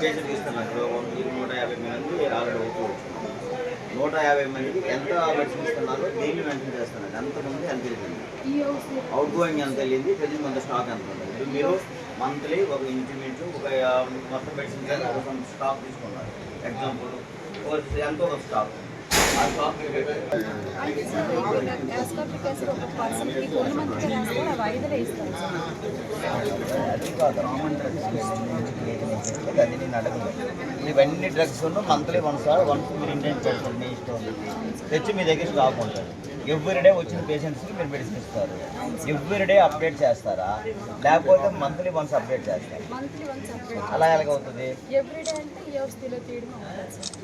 Patient ఇస్తున్నారు నూట యాభై మంది ఆల్రెడీ అవుతుంది నూట యాభై మందికి ఎంత మెడిసిన్ ఇస్తున్నారు దేన్ని మెన్షన్ చేస్తున్నారు. ఎంతమంది ఎంత వెళ్ళింది అవుట్ గోయింగ్ ఎంత వెళ్ళింది? ప్రజెంట్ మంది స్టాక్ ఎంత ఉంది? మీరు మంత్లీ ఒక ఇంచుమించు ఒక మొత్తం మెడిసిన్ స్టాక్ తీసుకున్నారు. ఎగ్జాంపుల్ ఎంతో ఒక స్టాక్ ఆ స్టాక్ అయితే సార్ ఇప్పుడు గ్యాస్ కాపీ కేసు ఒక పర్సన్కి కొన్ని మందికి రాస్తే అవి ఐదులే ఇస్తాను సార్ అది నేను ఇవన్నీ drugs monthly one sir once మీరు ఇండియన్ చేస్తారు మీ ఇష్టం తెచ్చి మీ దగ్గర స్టాక్ ఉంటుంది ఎవ్రీడే వచ్చిన పేషెంట్స్కి మీరు మెడిసిన్ ఇస్తారు ఎవ్రీడే అప్డేట్ చేస్తారా లేకపోతే మంత్లీ వన్స్ అప్డేట్ చేస్తారా అలా తీయడం అవుతుంది.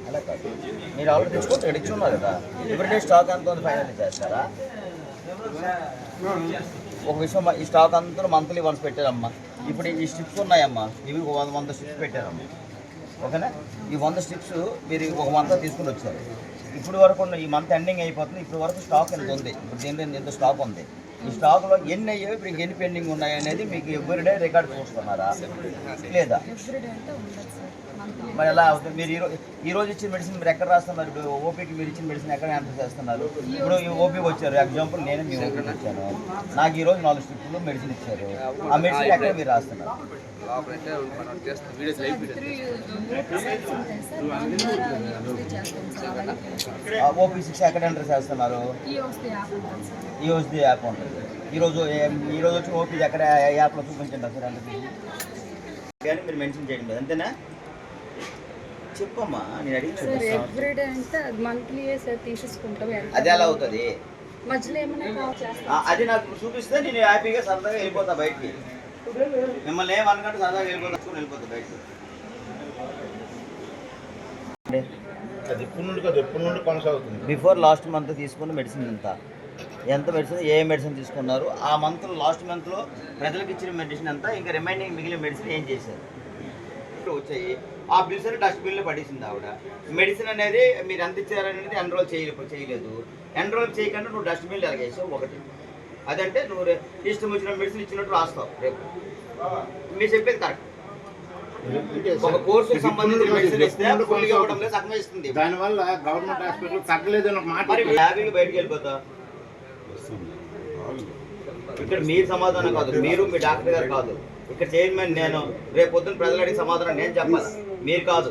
అలా కాదు. మీరు ఆల్రెడీ ఇక్కడ ఇచ్చున్నారు కదా? ఎవ్రీడే స్టాక్ అంత ఉంది ఫైనల్ చేస్తారా? ఒక విషయం ఈ స్టాక్ అంతా మంత్లీ వన్స్ పెట్టారమ్మా. ఇప్పుడు ఈ స్ట్రిప్స్ ఉన్నాయమ్మా. ఇవి ఒక వంద వంద స్ట్రిప్స్ పెట్టారమ్మా. ఓకేనా? ఈ వంద స్ట్రిప్స్ మీరు ఒక మంత్ తీసుకుని వచ్చారు. ఇప్పుడు వరకు ఈ మంత్ ఎండింగ్ అయిపోతుంది. ఇప్పుడు వరకు స్టాక్ ఎంత ఉంది. ఇప్పుడు దీంట్లో ఎంత స్టాక్ ఉంది. ఈ స్టాక్లో ఎన్ని అయ్యాయి ఇప్పుడు ఇంక ఎన్ని పెండింగ్ ఉన్నాయి అనేది మీకు ఎవ్రీడే రికార్డ్ చూస్తున్నారా? లేదా? మరి ఎలా అవుతుంది? మీరు ఈరోజు ఈ రోజు ఇచ్చిన మెడిసిన్ మీరు ఎక్కడ రాస్తున్నారు? ఇప్పుడు ఓపీకి మీరు ఇచ్చిన మెడిసిన్ ఎక్కడ ఎంటర్ చేస్తున్నారు? ఇప్పుడు ఈ ఓపీకి వచ్చారు. ఎగ్జాంపుల్ నేను మీ ఓపీకి వచ్చాను. నాకు ఈ రోజు నాలుగు స్ట్రిప్లు మెడిసిన్ ఇచ్చారు. ఆ మెడిసిన్ ఎక్కడ మీరు రాస్తున్నారు? ఓపీ సిక్స్ ఎక్కడ ఎంటర్ చేస్తున్నారు? ఈ యాప్ ఉంటుంది. ఈరోజు ఈ రోజు వచ్చి ఓపీ ఎక్కడ యాప్లో చూపించండి సార్ అంటే కానీ మీరు మెన్షన్ చేయండి అంతేనా? చెప్పమ్మా నేను అడిగి ఎవ్రీడే అంటే మంత్లీ సార్ తీసేసుకుంటాం అది ఎలా అవుతుంది? మధ్యలో ఏమైనా అది నాకు చూపిస్తే నేను హ్యాపీగా సరదాగా వెళ్ళిపోతా బయటికి. మిమ్మల్ని ఏమనుకుంటే సరదాగా వెళ్ళిపోతా వెళ్ళిపోతా బయటికి. అది ఎప్పటి నుండి ఎప్పటి నుండి కొనసాగుతుంది? బిఫోర్ లాస్ట్ మంత్ తీసుకున్న మెడిసిన్ ఎంత ఎంత మెడిసిన్ ఏ మెడిసిన్ తీసుకున్నారు ఆ మంత్ లాస్ట్ మంత్లో ప్రజలకు ఇచ్చిన మెడిసిన్ ఎంత ఇంకా రిమైనింగ్ మిగిలిన మెడిసిన్ ఏం చేశారు? వచ్చాయి. ఆ బిల్స్ అని డస్ట్బిన్లో పడేసింది ఆవిడ. మెడిసిన్ అనేది మీరు ఎంత ఇచ్చారనేది ఎన్రోల్ చేయలేదు చేయలేదు. ఎన్రోల్ చేయకుండా నువ్వు డస్ట్బిన్లో ఎలాగేసావు ఒకటి. అదంటే నువ్వు ఇష్టం వచ్చిన మెడిసిన్ ఇచ్చినట్టు రాస్తావు రేపు. మీరు చెప్పేది కరెక్ట్ ఒక కోర్సుకు సంబంధించిన మెడిసిన్ ఇస్తే ఫుల్గా ఇవ్వడం లేదు సగమే ఇస్తుంది. దానివల్ల గవర్నమెంట్ హాస్పిటల్ తగ్గలేదు మాట బయటికి వెళ్ళిపోతా ఇక్కడ మీరు సమాధానం కాదు. మీరు మీ డాక్టర్ గారు కాదు. ఇక్కడ చైర్మన్ నేను. రేపు పొద్దున్న ప్రజలు అడిగి సమాధానం నేను చెప్పాలి? మీరు కాదు.